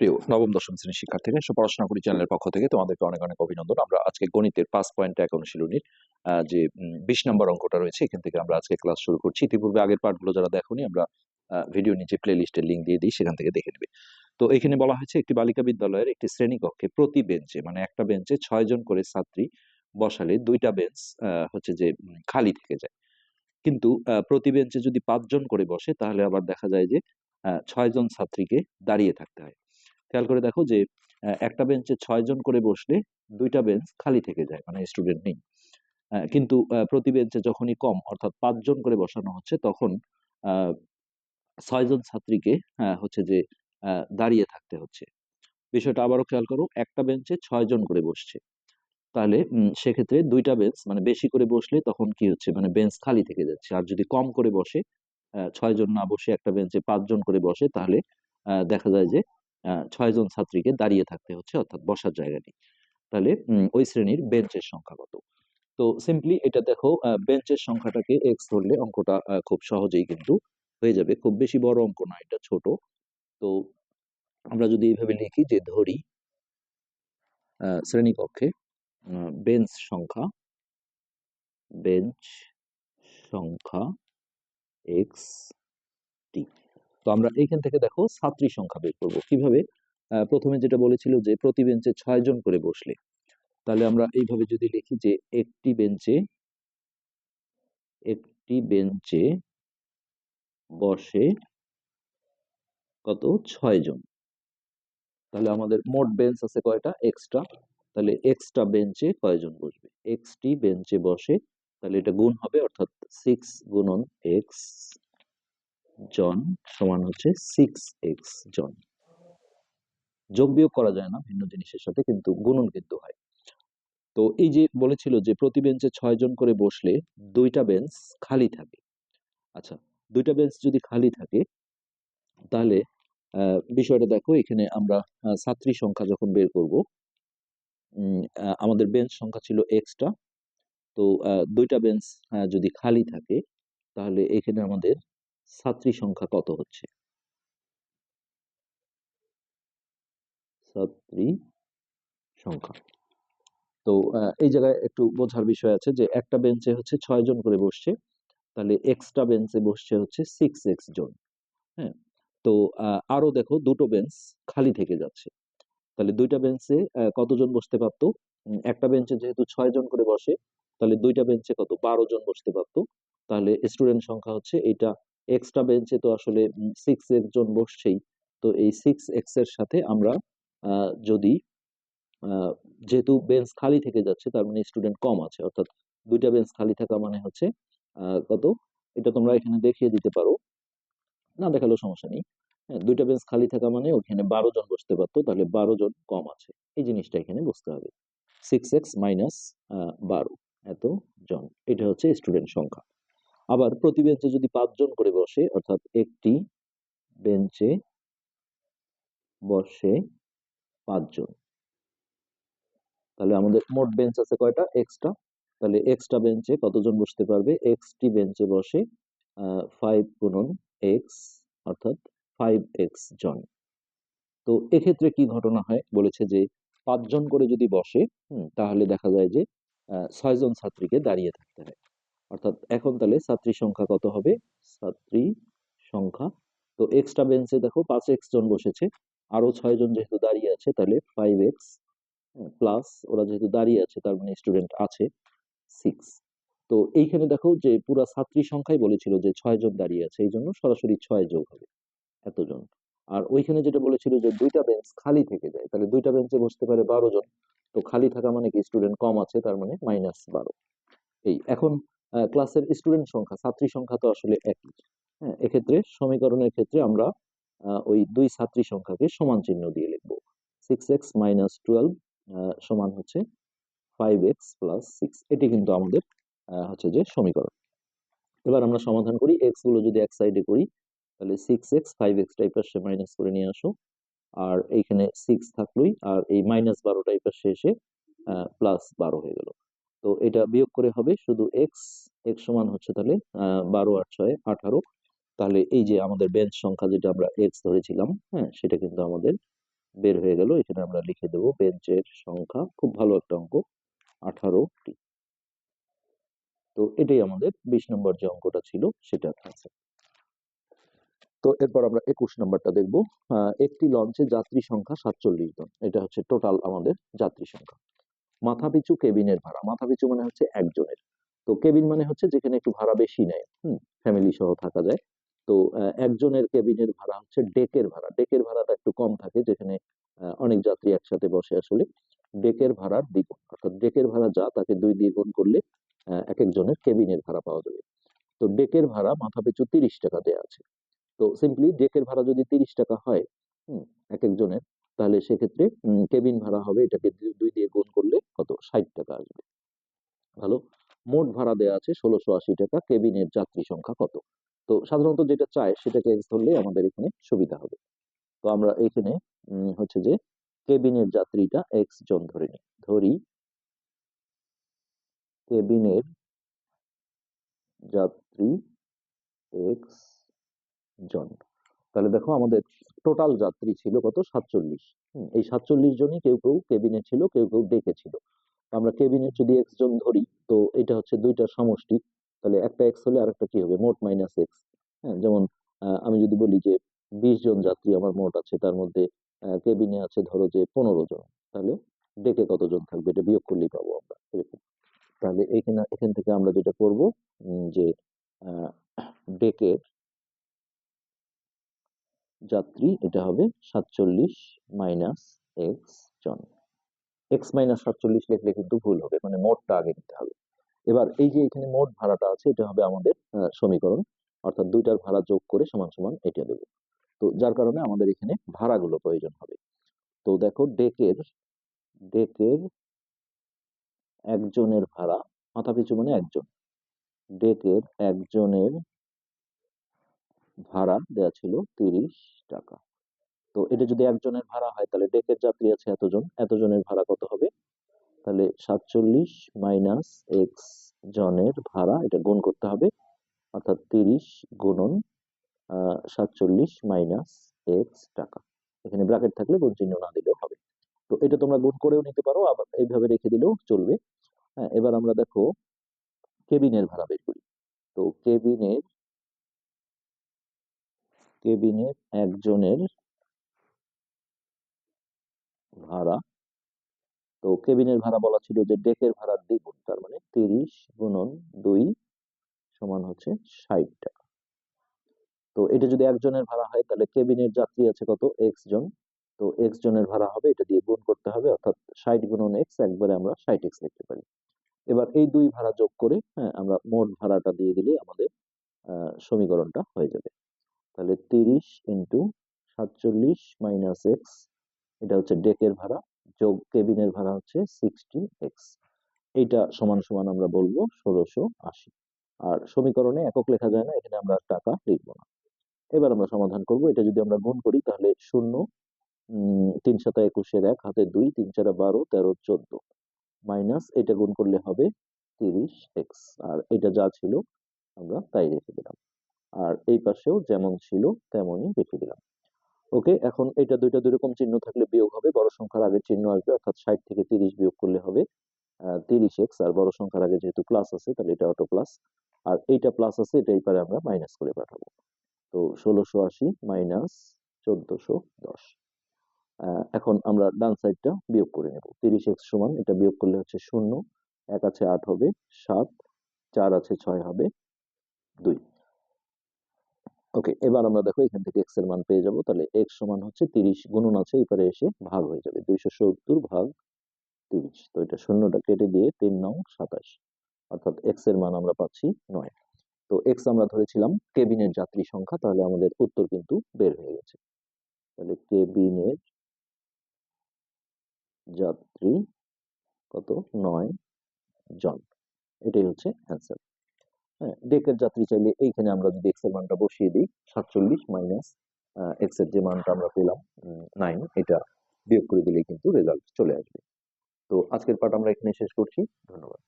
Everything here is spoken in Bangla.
প্রিয়, নবম, দশম শ্রেণির শিক্ষার্থীরা সব পড়াশোনা করি চ্যানেলের পক্ষ থেকে। তোমাদেরকে অনেক অনেক অভিনন্দন। আমরা আজকে গণিতের পাঁচ পয়েন্ট এক অনুশীলনীর যে বিশ নম্বর অঙ্কটা রয়েছে, এখান থেকে আমরা আজকে ক্লাস শুরু করছি। ইতিপূর্বে আগের পার্টগুলো যারা দেখোনি, আমরা ভিডিও নিচে প্লে লিস্টের লিঙ্ক দিয়ে দিই, সেখান থেকে দেখে নেবে। তো এখানে বলা হয়েছে, একটি বালিকা বিদ্যালয়ের একটি শ্রেণীকক্ষে প্রতি বেঞ্চে মানে একটা বেঞ্চে ছয় জন করে ছাত্রী বসালে দুইটা বেঞ্চ হচ্ছে যে খালি থেকে যায়। কিন্তু প্রতি বেঞ্চে যদি পাঁচজন করে বসে, তাহলে আবার দেখা যায় যে ছয়জন ছাত্রীকে দাঁড়িয়ে থাকতে হয়। খেয়াল করে দেখো যে একটা বেঞ্চে ছয় জন করে বসলে দুইটা বেঞ্চ খালি থেকে যায় মানে স্টুডেন্ট নেই। কিন্তু প্রতি বেঞ্চে যখনই কম অর্থাৎ পাঁচজন করে বসানো হচ্ছে তখন ছয়জন ছাত্রীকে হচ্ছে যে দাঁড়িয়ে থাকতে হচ্ছে। বিষয়টা আবারও খেয়াল করো একটা বেঞ্চে ছয় জন করে বসছে। তাহলে সেক্ষেত্রে দুইটা বেঞ্চ মানে বেশি করে বসলে তখন কি হচ্ছে মানে বেঞ্চ খালি থেকে যাচ্ছে। আর যদি কম করে বসে আহ, ছয় জন না বসে একটা বেঞ্চে পাঁচজন করে বসে তাহলে দেখা যায় যে ছয়জন ছাত্রীকে দাঁড়িয়ে থাকতে হচ্ছে অর্থাৎ বসার জায়গা নেই। তাহলে ওই শ্রেণির বেঞ্চের সংখ্যা কত? তো সিম্পলি এটা দেখো বেঞ্চের সংখ্যাটাকে এক্স ধরলে অঙ্কটা খুব সহজেই কিন্তু হয়ে যাবে। খুব বেশি বড় অঙ্ক না এটা ছোট। তো আমরা যদি এইভাবে লিখি যে ধরি শ্রেণীকক্ষে বেঞ্চ সংখ্যা বেঞ্চ সংখ্যা এক্স টি তো আমরা এইখান থেকে দেখো ছাত্রী সংখ্যা বের করব। কীভাবে? প্রথমে যেটা বলেছিল যে প্রতি বেঞ্চে ছয় জন করে বসলে। তাহলে আমরা এইভাবে যদি লিখি যে একটি বেঞ্চে একটি বেঞ্চে বসে কত? ছয় জন। তাহলে আমাদের মোট বেঞ্চ আছে কয়টা? এক্সট্রা তাহলে এক্সট্রা বেঞ্চে কয়জন বসবে? এক্সটি বেঞ্চে বসে তাহলে এটা গুণ হবে অর্থাৎ সিক্স গুণন এক্স জন সমান হচ্ছে সিক্স এক্স জন। যোগ বিয়োগ করা যায় না, ভিন্ন জিনিসের সাথে কিন্তু গুণন কিন্তু হয়। তো এই যে বলেছিল যে প্রতি বেঞ্চে ছয় জন করে বসলে দুইটা বেঞ্চ খালি থাকে। আচ্ছা দুইটা বেঞ্চ যদি খালি থাকে, তাহলে বিষয়টা দেখো, এখানে আমরা ছাত্রী সংখ্যা যখন বের করব আমাদের বেঞ্চ সংখ্যা ছিল এক্সট্রা তো দুইটা বেঞ্চ যদি খালি থাকে, তাহলে এখানে আমাদের ছাত্রী সংখ্যা কত হচ্ছে? ছাত্রী সংখ্যা। তো এই জায়গায় একটু বোঝার বিষয় আছে যে একটা বেঞ্চে হচ্ছে ছয় জন করে বসছে তাহলে এক্সট্রা বেঞ্চে বসছে হচ্ছে সিক্স এক্স জন হ্যাঁ? তো আহ, আরও দেখো দুটো বেঞ্চ খালি থেকে যাচ্ছে। তাহলে দুইটা বেঞ্চে কতজন বসতে পারতো? একটা বেঞ্চে যেহেতু ছয় জন করে বসে তাহলে দুইটা বেঞ্চে কত? বারো জন বসতে পারতো। তাহলে স্টুডেন্ট সংখ্যা হচ্ছে এটা এক্সট্রা বেঞ্চে তো আসলে সিক্স এক্স জন বসছেই। তো এই সিক্স এক্সের সাথে আমরা যদি যেহেতু বেঞ্চ খালি থেকে যাচ্ছে, তার মানে স্টুডেন্ট কম আছে, অর্থাৎ দুইটা বেঞ্চ খালি থাকা মানে হচ্ছে কত? এটা তোমরা এখানে দেখিয়ে দিতে পারো। না দেখালেও সমস্যা নেই। হ্যাঁ দুইটা বেঞ্চ খালি থাকা মানে ওখানে বারো জন বসতে পারতো, তাহলে বারো জন কম আছে। এই জিনিসটা এখানে বুঝতে হবে। সিক্স এক্স মাইনাস বারো এত জন। এটা হচ্ছে স্টুডেন্ট সংখ্যা। আবার প্রতি বেঞ্চে যদি পাঁচজন করে বসে, অর্থাৎ একটি বেঞ্চে বসে পাঁচজন তাহলে আমাদের মোট বেঞ্চ আছে কয়টা? এক্সট্রা তাহলে এক্সট্রা বেঞ্চে কতজন বসতে পারবে? এক্সটি বেঞ্চে বসে ফাইভ গুণন এক্স অর্থাৎ ফাইভ এক্স জন। তো এক্ষেত্রে কি ঘটনা হয়? বলেছে যে পাঁচজন করে যদি বসে তাহলে দেখা যায় যে ছয়জন ছাত্রীকে দাঁড়িয়ে থাকতে হয়। অর্থাৎ এখন তাহলে ছাত্রী সংখ্যা কত হবে? ছাত্রী সংখ্যা। তো এক্সট্রা বেঞ্চে দেখো পাঁচ এক্স জন বসেছে। আরও ছয়জন যেহেতু দাঁড়িয়ে আছে, তাহলে ফাইভ এক্স প্লাস ওরা যেহেতু দাঁড়িয়ে আছে, তার মানে স্টুডেন্ট আছে সিক্স তো এইখানে দেখো যে পুরা ছাত্রী সংখ্যাই বলেছিল যে ছয় জন দাঁড়িয়ে আছে, এই জন্য সরাসরি ছয় যোগ হবে এতজন। আর ওইখানে যেটা বলেছিল যে দুইটা বেঞ্চ খালি থেকে যায়, তাহলে দুইটা বেঞ্চে বসতে পারে বারো জন। তো খালি থাকা মানে কি স্টুডেন্ট কম আছে, তার মানে মাইনাস বারো। এই এখন ক্লাসের স্টুডেন্ট সংখ্যা, ছাত্রী সংখ্যা তো আসলে একই। হ্যাঁ এক্ষেত্রে সমীকরণের ক্ষেত্রে আমরা ওই দুই ছাত্রী সংখ্যাকে সমান চিহ্ন দিয়ে লিখব। সিক্স এক্স মাইনাস টুয়েলভ সমান হচ্ছে ফাইভ এক্স প্লাস সিক্স এটি কিন্তু আমাদের হচ্ছে যে সমীকরণ। এবার আমরা সমাধান করি এক্সগুলো যদি এক সাইডে করি, তাহলে six x five x type পাশে মাইনাস করে নিয়ে আসো। আর এইখানে সিক্স থাকলোই, আর এই মাইনাস বারো টাইপ পাশে এসে প্লাস বারো হয়ে গেল। তো এটা বিয়োগ করে হবে শুধু এক্স এক্স সমান হচ্ছে তাহলে বারো আর ছয়, আঠারো। তাহলে এই যে আমাদের বেঞ্চ সংখ্যা যেটা আমরা এক্স ধরেছিলাম হ্যাঁ সেটা কিন্তু আমাদের বের হয়ে গেল। এখানে আমরা লিখে দেব বেঞ্চের সংখ্যা, খুব ভালো একটা অঙ্ক আঠারোটি তো এটাই আমাদের বিশ নম্বর যে অঙ্কটা ছিল, সেটা আছে। তো এরপর আমরা একুশ নম্বরটা দেখব। একটি লঞ্চে যাত্রী সংখ্যা সাতচল্লিশ জন। এটা হচ্ছে টোটাল আমাদের যাত্রী সংখ্যা। মাথাপিছু কেবিনের ভাড়া। মাথাপিছু মানে হচ্ছে একজনের। তো কেবিন মানে হচ্ছে যেখানে একটু ভাড়া বেশি নেয়, হুম ফ্যামিলি সহ থাকা যায়। তো একজনের কেবিনের ভাড়া হচ্ছে ডেকের ভাড়া। ডেকের ভাড়াটা একটু কম থাকে যেখানে অনেক যাত্রী একসাথে বসে আসলে ডেকের ভাড়ার দ্বিগুণ। অর্থাৎ ডেকের ভাড়া যা তাকে দুই দ্বিগুণ করলে এক একজনের কেবিনের ভাড়া পাওয়া যাবে। তো ডেকের ভাড়া মাথাপিছু তিরিশ টাকা দেওয়া আছে। তো সিম্পলি ডেকের ভাড়া যদি তিরিশ টাকা হয়, হুম এক একজনের তাহলে সেক্ষেত্রে কেবিন ভাড়া হবে এটাকে দুই- দিয়ে গুণ করলে কত? ষাট টাকা আসবে। ভালো? মোট ভাড়া দেওয়া আছে ষোলোশো আশি টাকা কেবিনের যাত্রী সংখ্যা কত? তো সাধারণত যেটা চায় সেটাকে এক্স ধরলে আমাদের এখানে সুবিধা হবে। তো আমরা এখানে হচ্ছে যে কেবিনের যাত্রীটা এক্স জন ধরে নিই। ধরি কেবিনের যাত্রী এক্স জন। তাহলে দেখো আমাদের টোটাল যাত্রী ছিল কত? সাতচল্লিশ। এই সাতচল্লিশ জনই কেউ কেউ কেবিনে ছিল, কেউ কেউ ডেকে ছিল। আমরা কেবিনে যদি এক্স জন ধরি, তো এটা হচ্ছে দুইটা সমষ্টি। তাহলে একটা এক্স হলে আরেকটা কি হবে? মোট মাইনাস এক্স হ্যাঁ যেমন আমি যদি বলি যে বিশ জন যাত্রী আমার মোট আছে, তার মধ্যে কেবিনে আছে ধরো যে পনেরো জন। তাহলে ডেকে কতজন থাকবে? এটা বিয়োগ করলেই পাবো আমরা এরকম তাহলে এখানে, এখান থেকে আমরা যেটা করব যে ডেকের যাত্রী, এটা হবে সাতচল্লিশ মাইনাস এক্স জন। এক্স মাইনাস সাতচল্লিশ লিখলে কিন্তু ভুল হবে মানে মোটটা আগে নিতে হবে। এবার এই যে এখানে মোট ভাড়াটা আছে, এটা হবে আমাদের সমীকরণ। অর্থাৎ দুইটার ভাড়া যোগ করে সমান সমান এটা দেবো। তো যার কারণে আমাদের এখানে ভাড়াগুলো প্রয়োজন হবে। তো দেখো, ডেকের ডেকের একজনের ভাড়া, মাথাপিছু মানে একজন। ডেকের একজনের ভাড়া দেয়া ছিল তিরিশ টাকা। তো এটা যদি একজনের ভাড়া হয়, তাহলে ডেকের যাত্রী আছে এতজন, এতজনের ভাড়া কত হবে? তাহলে সাতচল্লিশ মাইনাস এক্স জনের ভাড়া এটা গুণ করতে হবে, অর্থাৎ তিরিশ গুণন সাতচল্লিশ মাইনাস এক্স টাকা। এখানে ব্র্যাকেট থাকলে গুণ চিহ্ন না দিলেও হবে। তো এটা তোমরা গুণ করেও নিতে পারো, আবার এইভাবে রেখে দিলেও চলবে। হ্যাঁ এবার আমরা দেখো কেবিনের ভাড়া বের করি। তো কেবিনের কেবিনের একজনের ভাড়া। তো কেবিনের ভাড়া বলা ছিল যে ডেকের ভাড়ার দ্বিগুণ, তার মানে তিরিশ গুণন দুই সমান হচ্ছে ষাট টাকা। তো এটা যদি একজনের ভাড়া হয়, তাহলে কেবিনের যাত্রী আছে কত? এক্স জন। তো এক্স জনের ভাড়া হবে, এটা দিয়ে গুণ করতে হবে, অর্থাৎ ষাট গুণন এক্স একবারে আমরা ষাট এক্স লিখতে পারি। এবার এই দুই ভাড়া যোগ করে হ্যাঁ আমরা মোট ভাড়াটা দিয়ে দিলে আমাদের সমীকরণটা হয়ে যাবে। তাহলে তিরিশ ইন্টু সাতচল্লিশ মাইনাস এক্স এটা হচ্ছে ডেকের ভাড়া, যোগ কেবিনের ভাড়া হচ্ছে সিক্সটি এক্স এইটা সমান সমান আমরা বলব ষোলোশো আশি। আর সমীকরণে একক লেখা যায় না, এখানে আমরা টাকা লিখব না। এবার আমরা সমাধান করব, এটা যদি আমরা গুণ করি তাহলে শূন্য তিন সাতা একুশের এক, হাতে দুই, তিন চারা বারো, তেরো, চোদ্দ। মাইনাস এটা গুণ করলে হবে তিরিশ এক্স আর এটা যা ছিল, আমরা তাই রেখে দিলাম। আর এই পাশেও যেমন ছিল, তেমনই রেখে দিলাম। ওকে, এখন এটা দুইটা দুই রকম চিহ্ন থাকলে বিয়োগ হবে, বড় সংখ্যার আগে চিহ্ন আসবে, অর্থাৎ ষাট থেকে তিরিশ বিয়োগ করলে হবে তিরিশ এক্স আর বড় সংখ্যার আগে যেহেতু প্লাস আছে, তাহলে এটা অটো প্লাস আর এইটা প্লাস আছে, এটা এই পারে আমরা মাইনাস করে পাঠাবো। তো ষোলোশো আশি মাইনাস চোদ্দশো দশ। এখন আমরা ডান সাইডটা বিয়োগ করে নেব। তিরিশ এক্স সমান, এটা বিয়োগ করলে হচ্ছে শূন্য, এক আছে আট হবে, সাত, চার আছে ছয় হবে, দুই। ওকে এবার আমরা দেখো এখান থেকে এক্সের মান পেয়ে যাব, তাহলে এক্স সমান হচ্ছে তিরিশ, গুণন আছে এবারে এসে ভাগ হয়ে যাবে, দুইশো সত্তর ভাগ তিরিশ। তো এটা শূন্যটা কেটে দিয়ে তিন নং সাতাশ, অর্থাৎ এক্সের মান আমরা পাচ্ছি নয়। তো এক্স আমরা ধরেছিলাম কেবিনের যাত্রী সংখ্যা, তাহলে আমাদের উত্তর কিন্তু বের হয়ে গেছে। তাহলে কেবিনের যাত্রী কত? নয় জন। এটাই হচ্ছে অ্যান্সার হ্যাঁ ডেকের যাত্রী চাইলে এইখানে আমরা যদি এক্সের মানটা বসিয়ে দিই, সাতচল্লিশ মাইনাস এক্সের যে মানটা আমরা পেলাম নাইন এটা বিয়োগ করে দিলেই কিন্তু রেজাল্ট চলে আসবে। তো আজকের পাঠ আমরা এখানে শেষ করছি। ধন্যবাদ।